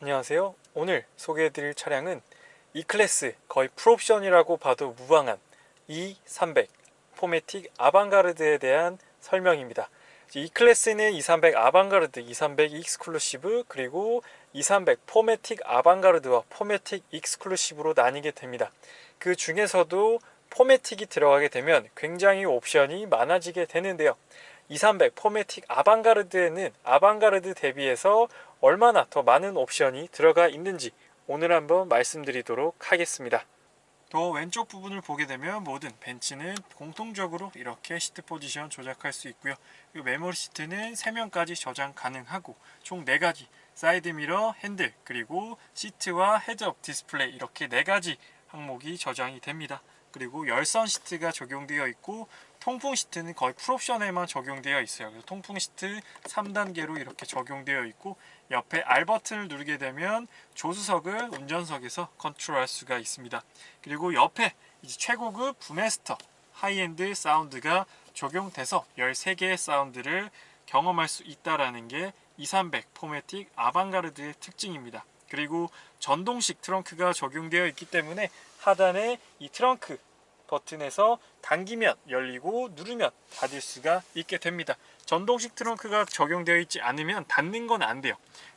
안녕하세요. 오늘 소개해드릴 차량은 E클래스 거의 풀옵션이라고 봐도 무방한 E300 포매틱 아방가르드에 대한 설명입니다. E클래스는 E300 아방가르드, E300 익스클루시브 그리고 E300 포매틱 아방가르드와 포매틱 익스클루시브로 나뉘게 됩니다. 그 중에서도 포매틱이 들어가게 되면 굉장히 옵션이 많아지게 되는데요. 200 포매틱 아방가르드에는 아방가르드 대비해서 얼마나 더 많은 옵션이 들어가 있는지 오늘 한번 말씀드리도록 하겠습니다. 또 왼쪽 부분을 보게 되면 모든 벤츠는 공통적으로 이렇게 시트 포지션 조작할 수 있고요. 그리고 메모리 시트는 3명까지 저장 가능하고 총 4가지 사이드 미러, 핸들, 그리고 시트와 헤드업 디스플레이 이렇게 4가지 항목이 저장이 됩니다. 그리고 열선 시트가 적용되어 있고 통풍 시트는 거의 풀옵션에만 적용되어 있어요. 그래서 통풍 시트 3단계로 이렇게 적용되어 있고 옆에 R 버튼을 누르게 되면 조수석을 운전석에서 컨트롤할 수가 있습니다. 그리고 옆에 최고급 부메스터 하이엔드 사운드가 적용돼서 13개의 사운드를 경험할 수 있다라는 게200 포매틱 아방가르드의 특징입니다. 그리고 전동식 트렁크가 적용되어 있기 때문에 하단에 이 트렁크 버튼에서 당기면 열리고 누르면 닫을 수가 있게 됩니다. 전동식 트렁크가 적용되어 있지 않으면 닫는 건 안 돼요.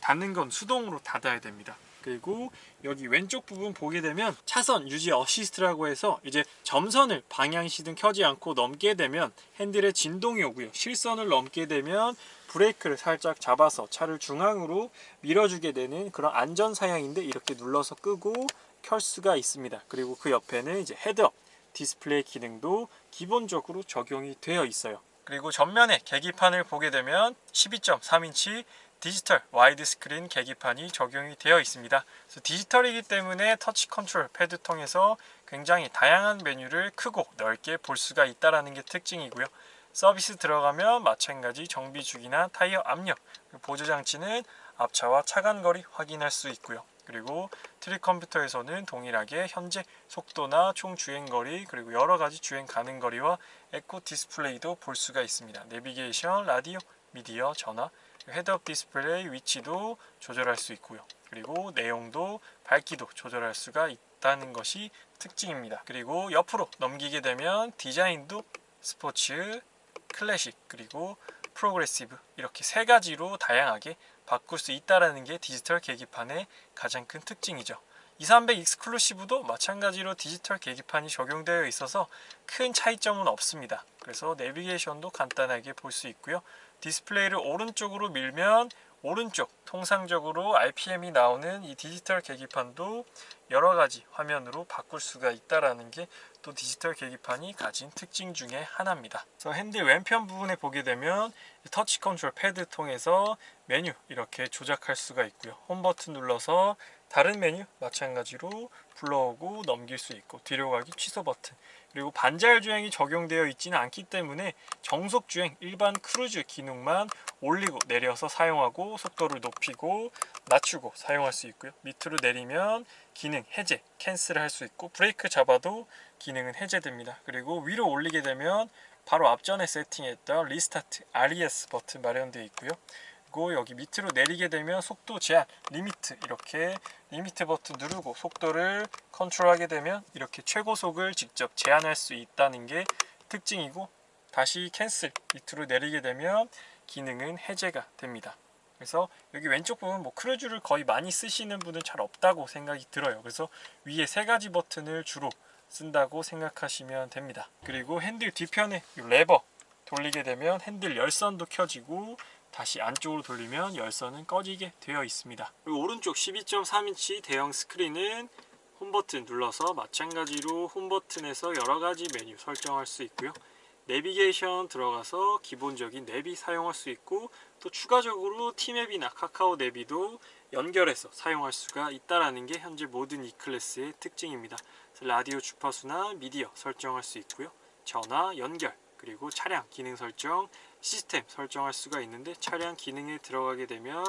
닫는 건 수동으로 닫아야 됩니다. 그리고 여기 왼쪽 부분 보게 되면 차선 유지 어시스트라고 해서 이제 점선을 방향시든 켜지 않고 넘게 되면 핸들에 진동이 오고요. 실선을 넘게 되면 브레이크를 살짝 잡아서 차를 중앙으로 밀어주게 되는 그런 안전 사양인데 이렇게 눌러서 끄고 켤 수가 있습니다. 그리고 그 옆에는 이제 헤드업 디스플레이 기능도 기본적으로 적용이 되어 있어요. 그리고 전면에 계기판을 보게 되면 12.3인치 디지털 와이드 스크린 계기판이 적용이 되어 있습니다. 디지털이기 때문에 터치 컨트롤 패드 통해서 굉장히 다양한 메뉴를 크고 넓게 볼 수가 있다는 게 특징이고요. 서비스 들어가면 마찬가지 정비 주기나 타이어 압력, 보조 장치는 앞차와 차간 거리 확인할 수 있고요. 그리고 트릭 컴퓨터에서는 동일하게 현재 속도나 총 주행거리 그리고 여러가지 주행 가능 거리와 에코 디스플레이도 볼 수가 있습니다. 내비게이션, 라디오, 미디어, 전화, 헤드업 디스플레이 위치도 조절할 수 있고요. 그리고 내용도 밝기도 조절할 수가 있다는 것이 특징입니다. 그리고 옆으로 넘기게 되면 디자인도 스포츠, 클래식 그리고 프로그레시브 이렇게 세 가지로 다양하게 바꿀 수 있다는 게 디지털 계기판의 가장 큰 특징이죠. 200 익스클루시브도 마찬가지로 디지털 계기판이 적용되어 있어서 큰 차이점은 없습니다. 그래서 내비게이션도 간단하게 볼 수 있고요. 디스플레이를 오른쪽으로 밀면 오른쪽 통상적으로 RPM이 나오는 이 디지털 계기판도 여러 가지 화면으로 바꿀 수가 있다라는 게 또 디지털 계기판이 가진 특징 중에 하나입니다. 그래서 핸들 왼편 부분에 보게 되면 터치 컨트롤 패드 통해서 메뉴 이렇게 조작할 수가 있고요. 홈 버튼 눌러서 다른 메뉴 마찬가지로 불러오고 넘길 수 있고 뒤로 가기 취소 버튼. 그리고 반자율 주행이 적용되어 있지는 않기 때문에 정속 주행 일반 크루즈 기능만 올리고 내려서 사용하고 속도를 높이고 낮추고 사용할 수 있고요. 밑으로 내리면 기능 해제 캔슬 할수 있고 브레이크 잡아도 기능은 해제됩니다. 그리고 위로 올리게 되면 바로 앞전에 세팅했던 리스타트 RES 버튼 마련되어 있고요 그리고 여기 밑으로 내리게 되면 속도 제한 리미트 이렇게 리미트 버튼 누르고 속도를 컨트롤하게 되면 이렇게 최고속을 직접 제한할 수 있다는 게 특징이고 다시 캔슬 밑으로 내리게 되면 기능은 해제가 됩니다. 그래서 여기 왼쪽 부분 뭐 크루즈를 거의 많이 쓰시는 분은 잘 없다고 생각이 들어요. 그래서 위에 세 가지 버튼을 주로 쓴다고 생각하시면 됩니다. 그리고 핸들 뒤편에 레버 돌리게 되면 핸들 열선도 켜지고 다시 안쪽으로 돌리면 열선은 꺼지게 되어 있습니다. 그리고 오른쪽 12.3인치 대형 스크린은 홈 버튼 눌러서 마찬가지로 홈 버튼에서 여러 가지 메뉴 설정할 수 있고요. 내비게이션 들어가서 기본적인 내비 사용할 수 있고 또 추가적으로 티맵이나 카카오 내비도 연결해서 사용할 수가 있다라는 게 현재 모든 E클래스의 특징입니다. 라디오 주파수나 미디어 설정할 수 있고요. 전화 연결 그리고 차량 기능 설정 시스템 설정할 수가 있는데 차량 기능에 들어가게 되면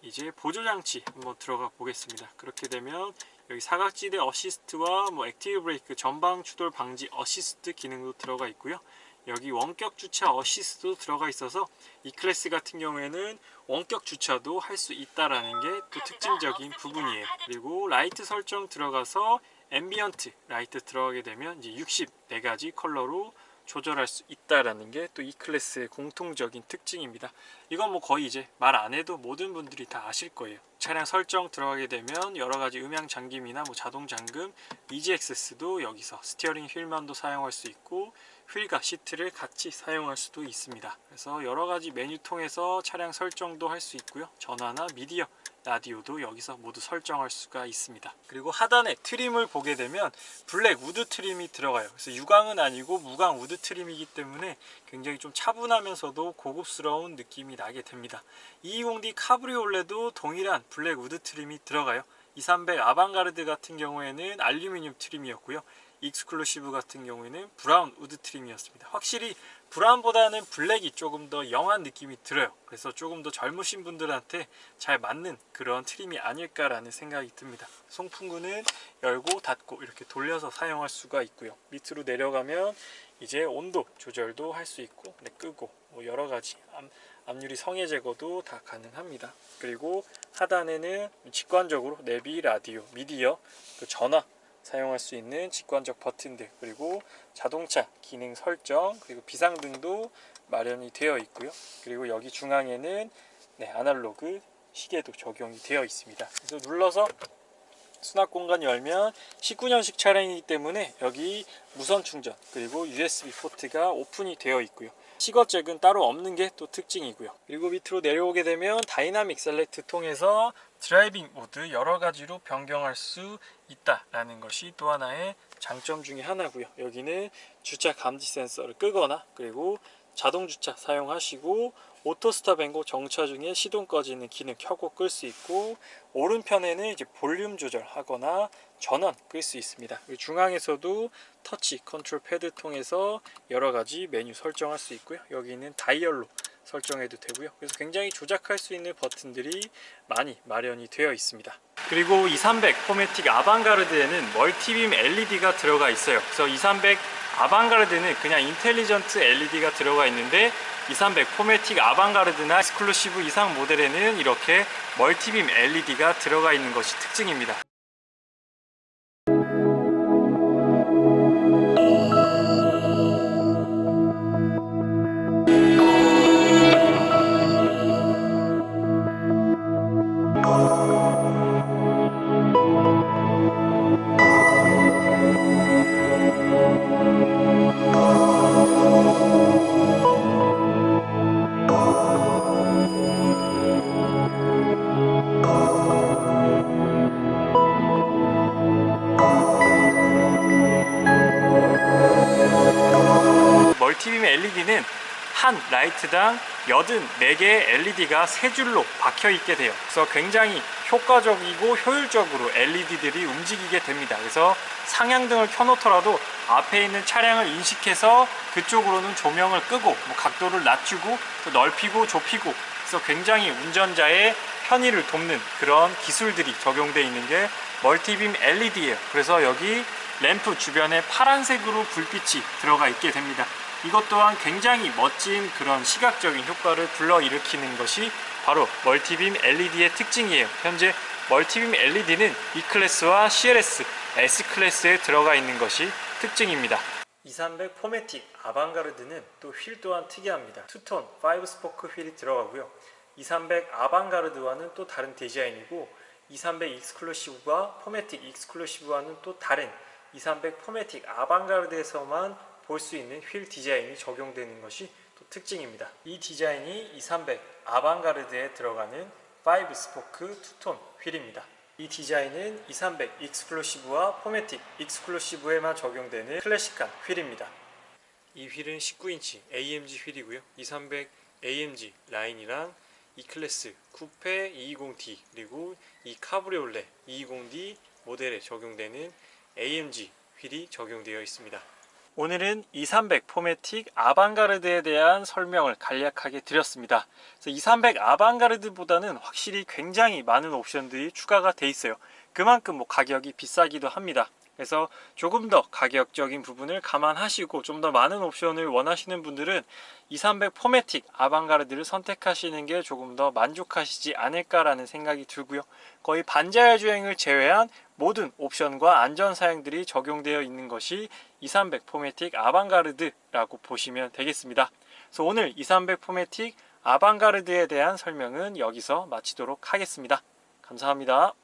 이제 보조장치 한번 들어가 보겠습니다 그렇게 되면 여기 사각지대 어시스트와 뭐 액티브 브레이크 전방 추돌 방지 어시스트 기능도 들어가 있고요 여기 원격 주차 어시스트도 들어가 있어서 이 클래스 같은 경우에는 원격 주차도 할 수 있다라는 게 또 특징적인 부분이에요. 그리고 라이트 설정 들어가서 앰비언트 라이트 들어가게 되면 이제 64가지 컬러로 조절할 수 있다라는 게 또 이 클래스의 공통적인 특징입니다. 이건 뭐 거의 이제 말 안 해도 모든 분들이 다 아실 거예요. 차량 설정 들어가게 되면 여러 가지 음향 잠김이나 뭐 자동 잠금, 액세스도 여기서 스티어링 휠만도 사용할 수 있고 휠과 시트를 같이 사용할 수도 있습니다. 그래서 여러 가지 메뉴 통해서 차량 설정도 할 수 있고요. 전화나 미디어, 라디오도 여기서 모두 설정할 수가 있습니다. 그리고 하단에 트림을 보게 되면 블랙 우드 트림이 들어가요. 그래서 유광은 아니고 무광 우드 트림이기 때문에 굉장히 좀 차분하면서도 고급스러운 느낌이 나게 됩니다. 220D 카브리올레도 동일한 블랙 우드 트림이 들어가요. 2300 아방가르드 같은 경우에는 알루미늄 트림이었고요. 익스클루시브 같은 경우에는 브라운 우드 트림이었습니다. 확실히 브라운보다는 블랙이 조금 더 영한 느낌이 들어요. 그래서 조금 더 젊으신 분들한테 잘 맞는 그런 트림이 아닐까라는 생각이 듭니다. 송풍구는 열고 닫고 이렇게 돌려서 사용할 수가 있고요. 밑으로 내려가면 이제 온도 조절도 할 수 있고 네, 끄고 뭐 여러 가지 앞, 앞유리 성해 제거도 다 가능합니다. 그리고 하단에는 직관적으로 내비, 라디오, 미디어, 그 전화 사용할 수 있는 직관적 버튼들 그리고 자동차 기능 설정 그리고 비상등도 마련이 되어 있고요. 그리고 여기 중앙에는 네, 아날로그 시계도 적용이 되어 있습니다. 그래서 눌러서 수납 공간 열면 19년식 차량이기 때문에 여기 무선 충전 그리고 USB 포트가 오픈이 되어 있고요. 시거잭은 따로 없는 게 또 특징이고요. 그리고 밑으로 내려오게 되면 다이나믹 셀렉트 통해서 드라이빙 모드 여러 가지로 변경할 수 있다라는 것이 또 하나의 장점 중에 하나고요. 여기는 주차 감지 센서를 끄거나 그리고 자동 주차 사용하시고 오토 스탑 앤고 정차 중에 시동 꺼지는 기능 켜고 끌 수 있고 오른편에는 이제 볼륨 조절하거나 전원 끌 수 있습니다. 그리고 중앙에서도 터치 컨트롤 패드 통해서 여러 가지 메뉴 설정할 수 있고요. 여기는 다이얼로 설정해도 되고요. 그래서 굉장히 조작할 수 있는 버튼들이 많이 마련이 되어 있습니다. 그리고 2300 포매틱 아방가르드에는 멀티빔 LED가 들어가 있어요. 그래서 2300 아방가르드는 그냥 인텔리전트 LED가 들어가 있는데 2300 포매틱 아방가르드나 스클루시브 이상 모델에는 이렇게 멀티빔 LED가 들어가 있는 것이 특징입니다. LED는 한 라이트당 84개의 LED가 세 줄로 박혀 있게 돼요. 그래서 굉장히 효과적이고 효율적으로 LED들이 움직이게 됩니다. 그래서 상향등을 켜놓더라도 앞에 있는 차량을 인식해서 그쪽으로는 조명을 끄고 뭐 각도를 낮추고 또 넓히고 좁히고 그래서 굉장히 운전자의 편의를 돕는 그런 기술들이 적용되어 있는 게 멀티빔 LED예요. 그래서 여기 램프 주변에 파란색으로 불빛이 들어가 있게 됩니다. 이것 또한 굉장히 멋진 그런 시각적인 효과를 불러일으키는 것이 바로 멀티빔 LED의 특징이에요. 현재 멀티빔 LED는 E클래스와 CLS, S클래스에 들어가 있는 것이 특징입니다. 2300 포매틱 아방가르드는 또 휠 또한 특이합니다. 투톤 5 스포크 휠이 들어가고요. 2300 아방가르드와는 또 다른 디자인이고 2300 익스클루시브와 포매틱 익스클루시브와는 또 다른 2300 포매틱 아방가르드에서만 볼 수 있는 휠 디자인이 적용되는 것이 또 특징입니다. 이 디자인이 2300 아방가르드에 들어가는 5 스포크 투톤 휠입니다. 이 디자인은 2300 익스클루시브와 포매틱 익스클루시브에만 적용되는 클래식한 휠입니다. 이 휠은 19인치 AMG 휠이고요. 2300 AMG 라인이랑 이 클래스 쿠페 220D 그리고 이 카브리올레 220D 모델에 적용되는 AMG 휠이 적용되어 있습니다. 오늘은 2300 포매틱 아방가르드에 대한 설명을 간략하게 드렸습니다. 그래서 2300 아방가르드보다는 확실히 굉장히 많은 옵션들이 추가가 돼 있어요. 그만큼 뭐 가격이 비싸기도 합니다. 그래서 조금 더 가격적인 부분을 감안하시고 좀 더 많은 옵션을 원하시는 분들은 230 포매틱 아방가르드를 선택하시는 게 조금 더 만족하시지 않을까라는 생각이 들고요. 거의 반자율 주행을 제외한 모든 옵션과 안전 사양들이 적용되어 있는 것이 230 포매틱 아방가르드라고 보시면 되겠습니다. 그래서 오늘 230 포매틱 아방가르드에 대한 설명은 여기서 마치도록 하겠습니다. 감사합니다.